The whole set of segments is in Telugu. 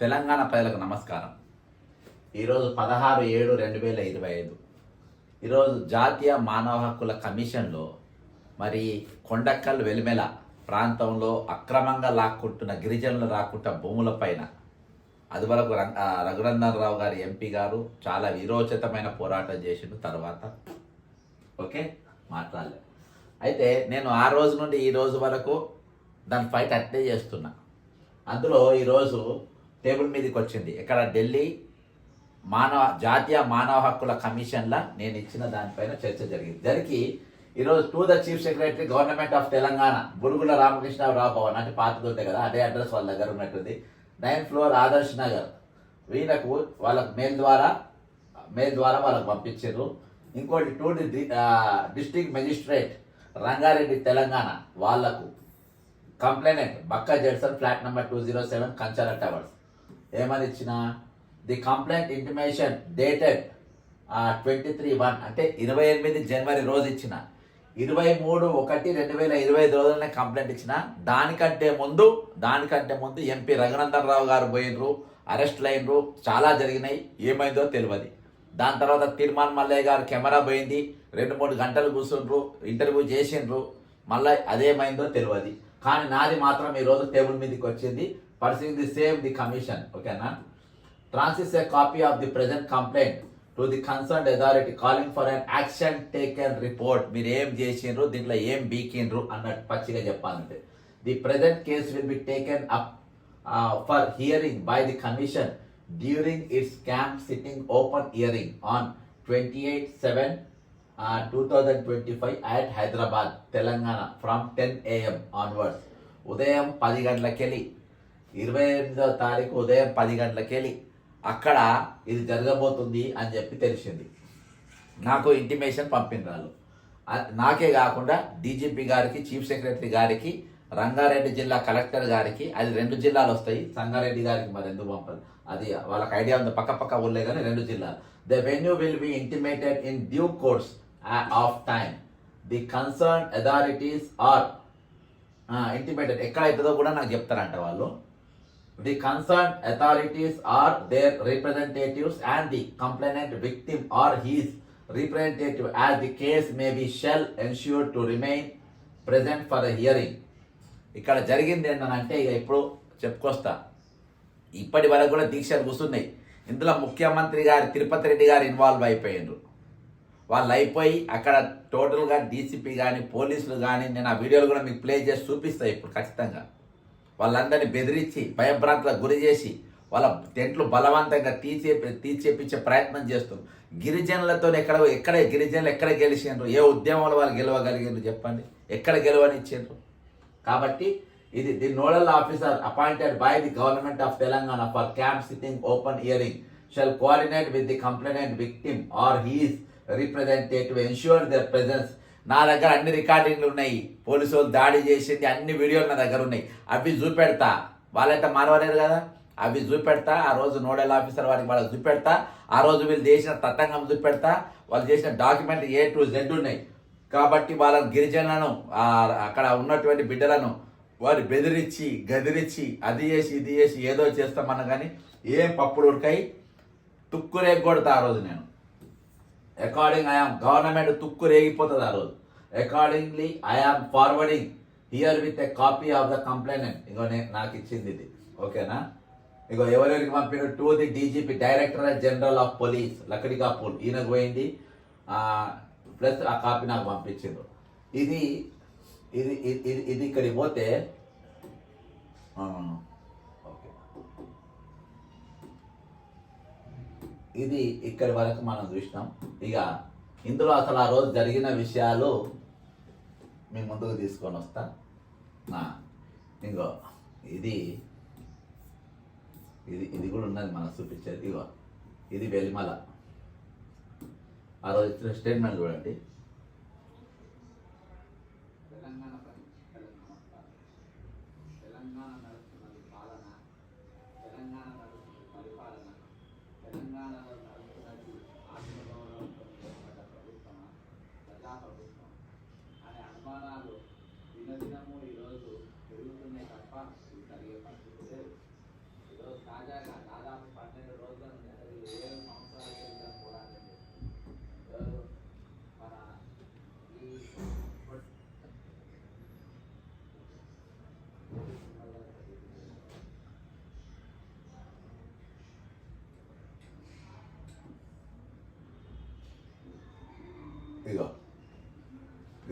తెలంగాణ ప్రజలకు నమస్కారం. ఈరోజు పదహారు ఏడు రెండు వేల ఇరవై ఐదు. ఈరోజు జాతీయ మానవ హక్కుల కమిషన్లో మరి కొండక్కల్ వెలిమెల ప్రాంతంలో అక్రమంగా లాక్కుంటున్న గిరిజనులు రాకుంటున్న భూములపైన అది వరకు రం- ఆ, రావు గారి ఎంపీ గారు చాలా విరోచితమైన పోరాటం చేసిన తర్వాత. ఓకే? మాట్లాడలేదు అయితే నేను ఆ రోజు నుండి ఈ రోజు వరకు దాని ఫైట్ అట్లే చేస్తున్నా. అందులో ఈరోజు టేబుల్ మీదకి వచ్చింది ఇక్కడ ఢిల్లీ మానవ జాతీయ మానవ హక్కుల కమిషన్ల నేను ఇచ్చిన దానిపైన చర్చ జరిగింది. జరిగి ఈరోజు to the chief secretary government of Telangana Burugula Ramakrishnarao Bhavan అంటే పాతది కదా అదే అడ్రస్ వాళ్ళ దగ్గర ఉన్నట్టుంది. Ninth floor Adarsh Nagar. వీళ్ళకు వాళ్ళకు మెయిల్ ద్వారా మెయిల్ ద్వారా వాళ్ళకు పంపించారు. ఇంకోటి to district magistrate Rangareddy Telangana వాళ్ళకు complainant Bakka Judson flat number two zero seven Kanchala towers. ఏమని ఇచ్చిన the complaint intimation dated twenty three one అంటే ఇరవై ఎనిమిది జనవరి రోజు ఇచ్చిన. ఇరవై మూడు ఒకటి రెండు వేల ఇరవై ఐదు రోజులనే కంప్లైంట్ ఇచ్చిన. దానికంటే ముందు దానికంటే ముందు ఎంపీ రఘునందనరావు గారు పోయినరు అరెస్ట్ అయినరు చాలా జరిగినాయి. ఏమైందో తెలియదు. దాని తర్వాత తీర్మాన్ మల్లయ్య గారు కెమెరా పోయింది. రెండు మూడు గంటలు కూర్చుండ్రు ఇంటర్వ్యూ చేసిండ్రు. మళ్ళీ అదేమైందో తెలియదు. కానీ నాది మాత్రం ఈ రోజు టేబుల్ మీదకి వచ్చింది. Pursuing the same the commission ఓకేనా transmits a copy of the present complaint to the concern authority calling for an action taken report మీరు ఏం చేసిండ్రు? దీంట్లో ఏం బీకిండ్రు? అన్నట్టు పచ్చిగా చెప్పాలంటే. The present case will be taken up for hearing by the commission during its camp sitting open hearing on twenty eight seven two thousand twenty five at Hyderabad Telangana from ten AM onwards ఉదయం పది గంటలకెళ్ళి ఇరవై ఎనిమిదో తారీఖు ఉదయం పది గంటలకెళ్ళి అక్కడ ఇది జరగబోతుంది అని చెప్పి తెలిసింది. నాకు ఇంటిమేషన్ పంపిన వాళ్ళు. నాకే కాకుండా డీజీపీ గారికి చీఫ్ సెక్రటరీ గారికి రంగారెడ్డి జిల్లా కలెక్టర్ గారికి అది రెండు జిల్లాలు వస్తాయి. సంగారెడ్డి గారికి మరి ఎందుకు పంపాలి అది వాళ్ళకి ఐడియా ఉంది. పక్క పక్క ఊళ్ళే కానీ రెండు జిల్లాలు. The venue will be intimated in due course of time the concern authorities are intimated ఎక్కడ అవుతుందో కూడా నాకు చెప్తారంట వాళ్ళు. The concern authorities are their representatives and the complainant victim or his representative as the case may be shall ensure to remain present for the hearing ఇక్కడ జరిగింది ఏంటంటే ఇక ఇప్పుడు చెప్పుకొస్తా. ఇప్పటి వరకు కూడా దీక్షలు కూర్చున్నాయి. ఇందులో ముఖ్యమంత్రి గారు తిరుపతి రెడ్డి గారు ఇన్వాల్వ్ అయిపోయిండ్రు. వాళ్ళు అయిపోయి అక్కడ టోటల్గా డీసీపీ కానీ పోలీసులు కానీ నేను ఆ వీడియోలు కూడా మీకు ప్లే చేసి చూపిస్తాను ఇప్పుడు ఖచ్చితంగా. వాళ్ళందరినీ బెదిరించి భయభ్రాంతులకు గురి చేసి వాళ్ళ టెంట్లు బలవంతంగా తీసే తీసేపించే ప్రయత్నం చేస్తారు గిరిజనులతో ఎక్కడ ఎక్కడ గిరిజనులు ఎక్కడ గెలిచిండ్రు ఏ ఉద్యమంలో వాళ్ళు గెలవగలిగిండ్రు చెప్పండి? ఎక్కడ గెలవనిచ్చిండ్రు? కాబట్టి ఇది the nodal officer appointed by the government of Telangana for camp sitting open hearing shall coordinate with the complaint victim or his representative ensure their presence నా దగ్గర అన్ని రికార్డింగ్లు ఉన్నాయి. పోలీసు వాళ్ళు దాడి చేసింది అన్ని వీడియోలు నా దగ్గర ఉన్నాయి. అవి చూపెడతా. వాళ్ళైతే మారవలేరు కదా? అవి చూపెడతా. ఆ రోజు నోడల్ ఆఫీసర్ వారికి వాళ్ళకి చూపెడతా. ఆ రోజు వీళ్ళు చేసిన తతంగం చూపెడతా. వాళ్ళు చేసిన డాక్యుమెంట్ ఏ టు జెడ్ ఉన్నాయి. కాబట్టి వాళ్ళ గిరిజనులను అక్కడ ఉన్నటువంటి బిడ్డలను వారు బెదిరించి గదిరించి అది చేసి ఇది చేసి ఏదో చేస్తామన్నా కానీ ఏం పప్పుడు ఉడకాయి? తుక్కు రేగొడతా ఆ రోజు నేను. అకార్డింగ్ ఐఆమ్ గవర్నమెంట్ తుక్కు రేగిపోతుంది ఆ రోజు. Accordingly I am forwarding herewith a copy of the complainant ఇంకో నేను నాకు ఇచ్చింది ఇది. ఓకేనా ఇగో ఎవరెవరికి పంపిన to the DGP director general of police Lakdikapul ఈయనకు పోయింది. ప్లస్ ఆ కాపీ నాకు పంపించిండ్రు. ఇది ఇది ఇది- ఇది ఇది ఇక్కడికి పోతే ఆ, ఓకే ఇది ఇక్కడి వరకు మనం చూసినాం. ఇక ఇందులో అసలు ఆ రోజు జరిగిన విషయాలు మీ ముందుకు తీసుకొని వస్తా. ఇంకో ఇది ఇది ఇది కూడా ఉన్నది మనకు చూపించేది. ఇగో ఇది వెలిమల. ఆ రోజు ఇచ్చిన స్టేట్మెంట్ చూడండి. తెలంగాణలో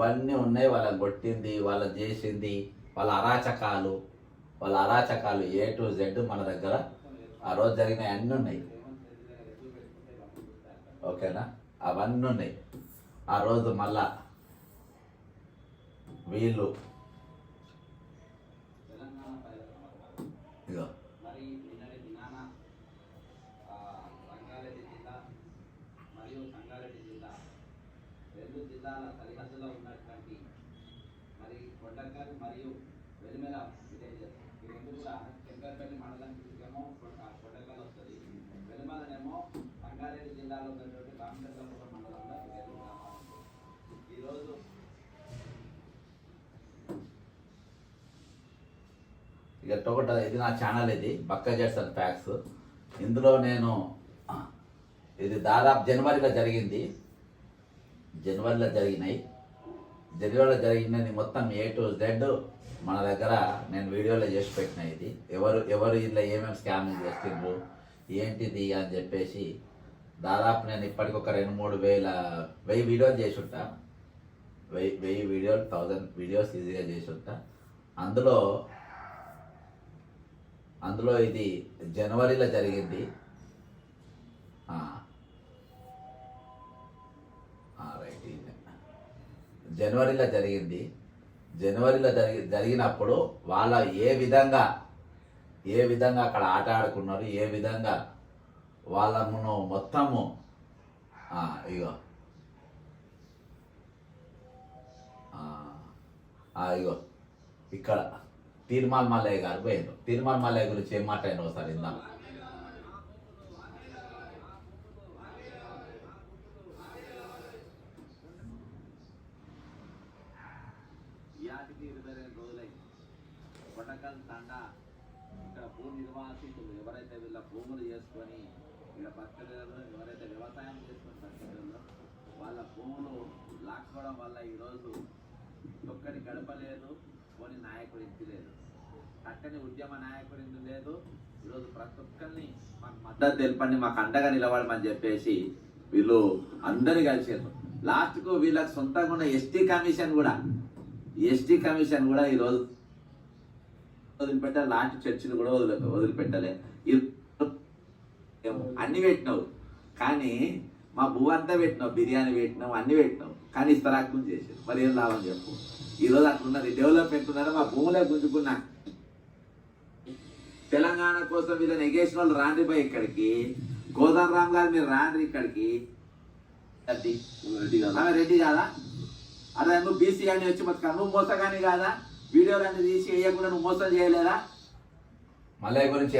ఇవన్నీ ఉన్నాయి వాళ్ళని కొట్టింది వాళ్ళ చేసింది వాళ్ళ అరాచకాలు. వాళ్ళ అరాచకాలు ఏ టు జెడ్ మన దగ్గర ఆ రోజు జరిగిన అన్నీ ఉన్నాయి. ఓకేనా? అవన్నీ ఉన్నాయి. ఆ రోజు మళ్ళా వీళ్ళు ఇదో ప్రజల నమస్కారం ఇగో మరి నిన్నటి దినాన ఆ, రంగారెడ్డి జిల్లా మరియు సంగారెడ్డి జిల్లా రెండు జిల్లాల సరిహద్దులో ఉన్నటువంటి మరి కొండకల్ మరియు వెలిమెల విలేజెస్ ఈ రెండు కూడా శంకర్పల్లి మండలానికి ఏమో కొండకల్ వస్తుంది. వెలిమలనేమో సంగారెడ్డి జిల్లాలో ఉన్నటువంటి రామచంద్రపురం మండలంలో ఈ ఈరోజు ఇక ఒకటి ఇది నా ఛానల్ ఇది బక్క చేస్తాను ఫ్యాక్స్ ఇందులో నేను ఇది దాదాపు జనవరిలో జరిగింది. జనవరిలో జరిగినాయి. జనవరిలో జరిగిందని మొత్తం ఏ టు జెడ్ మన దగ్గర నేను వీడియోలో చేసి పెట్టిన ఇది. ఎవరు ఎవరు ఇందులో ఏమేమి స్కామింగ్ చేస్తుండ్రు ఏంటిది అని చెప్పేసి దాదాపు నేను ఇప్పటికి ఒక రెండు మూడు వేల వెయ్యి వీడియోలు చేసి ఉంటా వెయ్యి వెయ్యి వీడియోలు థౌజండ్ వీడియోస్ ఈజీగా చేసి ఉంటా అందులో అందులో ఇది జనవరిలో జరిగింది. జనవరిలో జరిగింది. జనవరిలో జరిగి జరిగినప్పుడు వాళ్ళ ఏ విధంగా ఏ విధంగా అక్కడ ఆట ఆడుకున్నారు ఏ విధంగా వాళ్ళను మొత్తము ఇగో ఇగో ఇక్కడ తీర్మాల్ మల్లయ్య గారు పోయిండు తీర్మాల్ మల్లయ్య గురించి ఏం మాట్లాడిన ఒకసారి ఇందాక ఇక్కడ భూ నిర్వాసితులు ఎవరైతే వీళ్ళ భూములు చేసుకొని ఇక్కడ బతకలేరు ఎవరైతే వ్యవసాయం చేసుకొని బతకలేరు వాళ్ళ భూములు లాక్కోవడం వల్ల ఈరోజు ఒక్కడి గడపలేదు పోని నాయకుడు ఇంటి లేదు. చక్కని ఉద్యమ నాయకుడు ఇంటి లేదు. ఈరోజు ప్రతి ఒక్కరిని మాకు మద్దతు తెలపండి మాకు అండగా నిలబడమని చెప్పేసి వీళ్ళు అందరు కలిసారు లాస్ట్కు వీళ్ళకి సొంతంగా ఉన్న ఎస్టీ కమిషన్ కూడా ఎస్టీ కమిషన్ కూడా ఈరోజు వదిలిపెట్టాలి లాంటి చర్చిలు కూడా వదిలి వదిలిపెట్టలే. అన్ని పెట్టినావు. కానీ మా భూ అంతా పెట్టినావు బిర్యానీ పెట్టినావు అన్ని పెట్టినావు. కానీ ఇస్తరాకులు చేసారు మరి ఏం లాభం చెప్పు. ఈరోజు అట్లున్నది. డెవలప్మెంట్ ఉన్నది మా భూములే గుంజుకున్నా తెలంగాణ కోసం వీళ్ళని ఎగేసిన వాళ్ళు రాండి పోయి ఇక్కడికి. గోదావరి రామ్ గారు మీరు రాండి ఇక్కడికి. రెడ్డి కాదా? అదే నువ్వు బీసీ అని వచ్చి బతుకా నువ్వు మోసగాని కాదా? వీడియోలన్నీ తీసి వేయకుండా నువ్వు మోసం చేయలేదా? మల్లయ్య గురించి?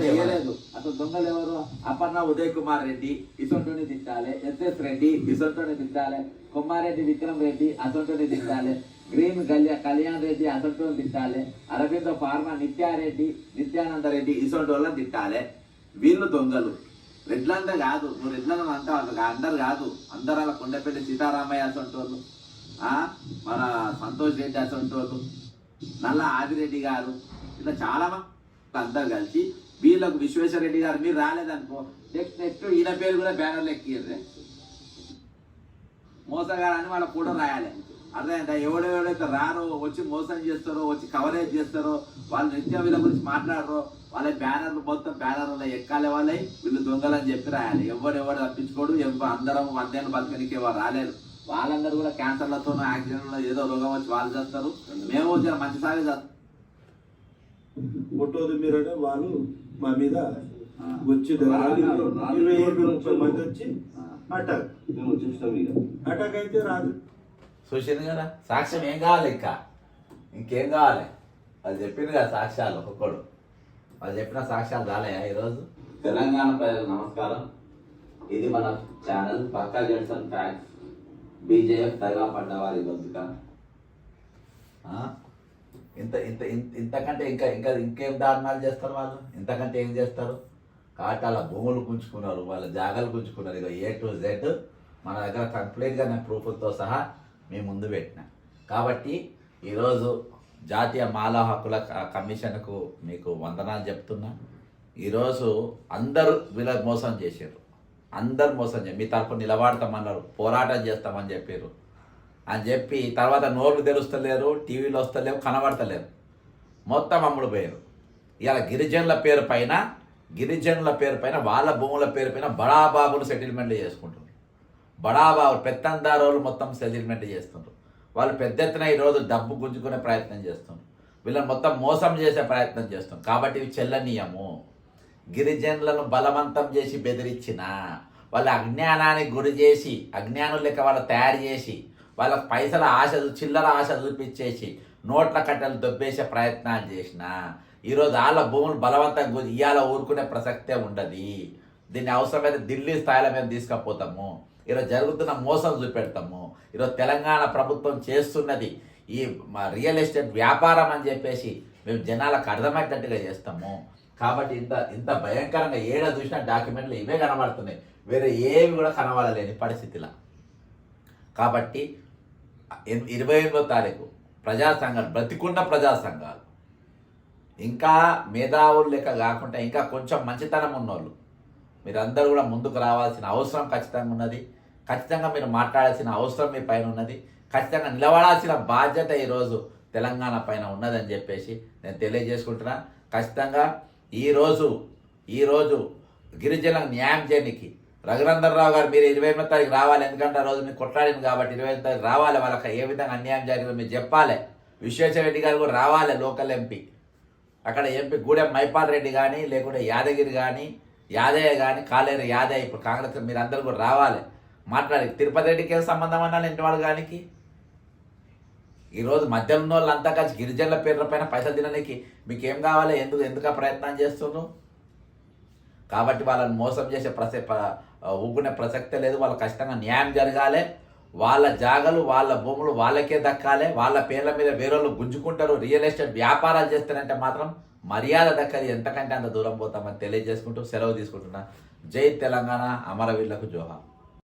చేయలేదు. అసలు దొంగలు ఎవరు? అపర్ణ ఉదయ్ కుమార్ రెడ్డి ఇసొంటోని తిట్టాలి. ఎస్ఎస్ రెడ్డి ఇసొంటోని తిట్టాలి. కొమ్మారెడ్డి విక్రమ్ రెడ్డి అసొంటోని తిట్టాలి. గ్రీన్ కళ్యాణ్ కళ్యాణ్ రెడ్డి అసొంటోని తిట్టాలి. అరవింద ఫార్మా నిత్యారెడ్డి నిత్యానంద రెడ్డి ఇసొంటి వాళ్ళని తిట్టాలి. వీళ్ళు దొంగలు. రెడ్లంతా కాదు. నువ్వు రెడ్లను అంతా వాళ్ళు అందరు కాదు. అందరు అలా కొండపల్లి సీతారామయ్య అసొంటి వాళ్ళు మన సంతోష్ రెడ్డి అసొంటి వాళ్ళు నల్ల ఆదిరెడ్డి గారు ఇట్లా చాలా అందరు కలిసి వీళ్ళకు విశ్వేశ్వరరెడ్డి గారు మీరు రాలేదనుకో నెక్స్ట్ నెక్స్ట్ ఈయన పేరు కూడా బ్యానర్లు ఎక్కిర్రే. మోసగారని వాళ్ళ కూడా రాయాలి. అర్థమైందా? ఎవడెవడైతే రారో వచ్చి మోసం చేస్తారో వచ్చి కవరేజ్ చేస్తారో వాళ్ళ నిత్య వీళ్ళ గురించి మాట్లాడరో వాళ్ళ బ్యానర్లు మొత్తం బ్యానర్లు ఎక్కాలి వాళ్ళే వీళ్ళు దొంగలని చెప్పి రాయాలి. ఎవడెవడు తప్పించుకోడు ఎవరు అందరం వందేళ్ళు బతకనికి ఎవరు రాలేరు. వాళ్ళందరూ కూడా క్యాన్సర్లతో యాక్సిడెంట్లో ఏదో రోగం వచ్చి వాళ్ళు చేస్తారు. మేము జర మంచి సాగి చేస్తాం. ఫోటోలు మీరంటే వాళ్ళు మా మీద వచ్చి ఇరవై ఏడు ముప్పై మంది వచ్చి అటాక్. మేము చూస్తాం ఇక. అటాక్ అయితే రాదు. చూసింది కదా? సాక్ష్యం ఏం కావాలి ఇంకా? ఇంకేం కావాలి? వాళ్ళు చెప్పింది కదా సాక్ష్యాలు ఒక్కొక్కడు. వాళ్ళు చెప్పిన సాక్ష్యాలు రాలేయా ఈరోజు? తెలంగాణ ప్రజలకు నమస్కారం. ఇది మన ఛానల్ పక్కా జెడ్సన్ ఫ్యాక్ట్స్ బీజేఎఫ్ తగా పడ్డవారి గొంతుక ఇంత ఇంత ఇంత- ఇంతకంటే ఇంకా ఇంకా ఇంకేం దారుణాలు చేస్తారు వాళ్ళు? ఇంతకంటే ఏం చేస్తారు? కాబట్టి వాళ్ళ భూములు పుంజుకున్నారు వాళ్ళ జాగాలు పుంజుకున్నారు. ఇక ఏ టు జెడ్ మన దగ్గర కంప్లీట్గా నేను ప్రూఫ్తో సహా మీ ముందు పెట్టిన. కాబట్టి ఈరోజు జాతీయ మానవ హక్కుల కమిషన్కు మీకు వందనాలు చెప్తున్నా. ఈరోజు అందరూ వీళ్ళకి మోసం చేశారు అందరు మోసం చేశారు మీ తరపు నిలబడతామన్నారు పోరాటం చేస్తామని చెప్పారు అని చెప్పి తర్వాత నోర్లు తెరుస్తలేరు టీవీలో వస్తలేవు కనబడతలేరు. మొత్తం అమ్ముడు పోయారు ఇలా గిరిజనుల పేరు పైన గిరిజనుల పేరు పైన వాళ్ళ భూముల పేరు పైన బడాబాబులు సెటిల్మెంట్లు చేసుకుంటారు బడాబాబులు పెత్తందారులు మొత్తం సెటిల్మెంట్ చేస్తుండ్రు. వాళ్ళు పెద్ద ఎత్తున ఈరోజు డబ్బు గుంజుకునే ప్రయత్నం చేస్తున్నారు వీళ్ళని మొత్తం మోసం చేసే ప్రయత్నం చేస్తున్నారు కాబట్టి ఇవి చెల్లనీయము. గిరిజనులను బలవంతం చేసి బెదిరించిన వాళ్ళ అజ్ఞానానికి గురి చేసి అజ్ఞానులు లెక్క వాళ్ళు తయారు చేసి వాళ్ళకి పైసల ఆశ చిల్లర ఆశ చూపించేసి నోట్ల కట్టలు దొబ్బేసే ప్రయత్నాలు చేసిన ఈరోజు వాళ్ళ భూములు బలవంతంగా గురి ఇవాళ ఊరుకునే ప్రసక్తే ఉండదు. దీన్ని అవసరమైతే ఢిల్లీ స్థాయిలో మేము తీసుకుపోతాము. ఈరోజు జరుగుతున్న మోసం చూపెడతాము. ఈరోజు తెలంగాణ ప్రభుత్వం చేస్తున్నది ఈ మా రియల్ ఎస్టేట్ వ్యాపారం అని చెప్పేసి మేము జనాలకు అర్థమయ్యేటట్టుగా చేస్తాము. కాబట్టి ఇంత ఇంత భయంకరంగా ఏడ చూసినా డాక్యుమెంట్లు ఇవే కనబడుతున్నాయి. వేరే ఏవి కూడా కనబడలేని పరిస్థితిలో. కాబట్టి ఇరవై ఎనిమిదో తారీఖు ప్రజా సంఘాలు బ్రతికున్న ప్రజా సంఘాలు ఇంకా మేధావులు లెక్క కాకుండా ఇంకా కొంచెం మంచితనం ఉన్నోళ్ళు మీరందరూ కూడా ముందుకు రావాల్సిన అవసరం ఖచ్చితంగా ఉన్నది. ఖచ్చితంగా మీరు మాట్లాడాల్సిన అవసరం మీ పైన ఉన్నది. ఖచ్చితంగా నిలబడాల్సిన బాధ్యత ఈరోజు తెలంగాణ పైన ఉన్నదని చెప్పేసి నేను తెలియజేసుకుంటున్నా. ఖచ్చితంగా ఈరోజు ఈరోజు గిరిజన న్యాయం చేయడానికి రఘునందనరావు గారు మీరు ఇరవై ఎనిమిది తారీఖు రావాలి. ఎందుకంటే ఆ రోజు మీరు కొట్లాడింది కాబట్టి ఇరవై ఎనిమిది తారీఖు రావాలి. వాళ్ళకి ఏ విధంగా అన్యాయం జరిగిందో మీరు చెప్పాలి. విశ్వేశ్వర రెడ్డి గారు కూడా రావాలి లోకల్ ఎంపీ. అక్కడ ఎంపీ గూడెం మైపాల్ రెడ్డి కానీ లేకుంటే యాదగిరి కానీ యాదయ్య కానీ కాలేరు యాదయ్య ఇప్పుడు కాంగ్రెస్ మీరు అందరు కూడా రావాలి. మాట్లాడి తిరుపతి రెడ్డికి ఏం సంబంధం అన్నా ఇంటి వాళ్ళ గానికి? ఈరోజు మధ్యలో ఉన్న వాళ్ళంతా కలిసి గిరిజనుల పేర్ల పైన పైసలు తినడానికి మీకు ఏం కావాలి? ఎందుకు ఎందుకు ప్రయత్నం చేస్తున్నారు? కాబట్టి వాళ్ళని మోసం చేసే ప్రస ప- ఊకునే ప్రసక్తే లేదు. వాళ్ళు ఖచ్చితంగా న్యాయం జరగాలి. వాళ్ళ జాగలు వాళ్ళ భూములు వాళ్ళకే దక్కాలి. వాళ్ళ పేర్ల మీద వేరేళ్ళు గుంజుకుంటారు. రియల్ ఎస్టేట్ వ్యాపారాలు చేస్తారంటే మాత్రం మర్యాద దక్కది. ఎంతకంటే అంత దూరం పోతామని తెలియజేసుకుంటూ సెలవు తీసుకుంటున్నా. జై తెలంగాణ. అమరవీళ్ళకు జోహార్.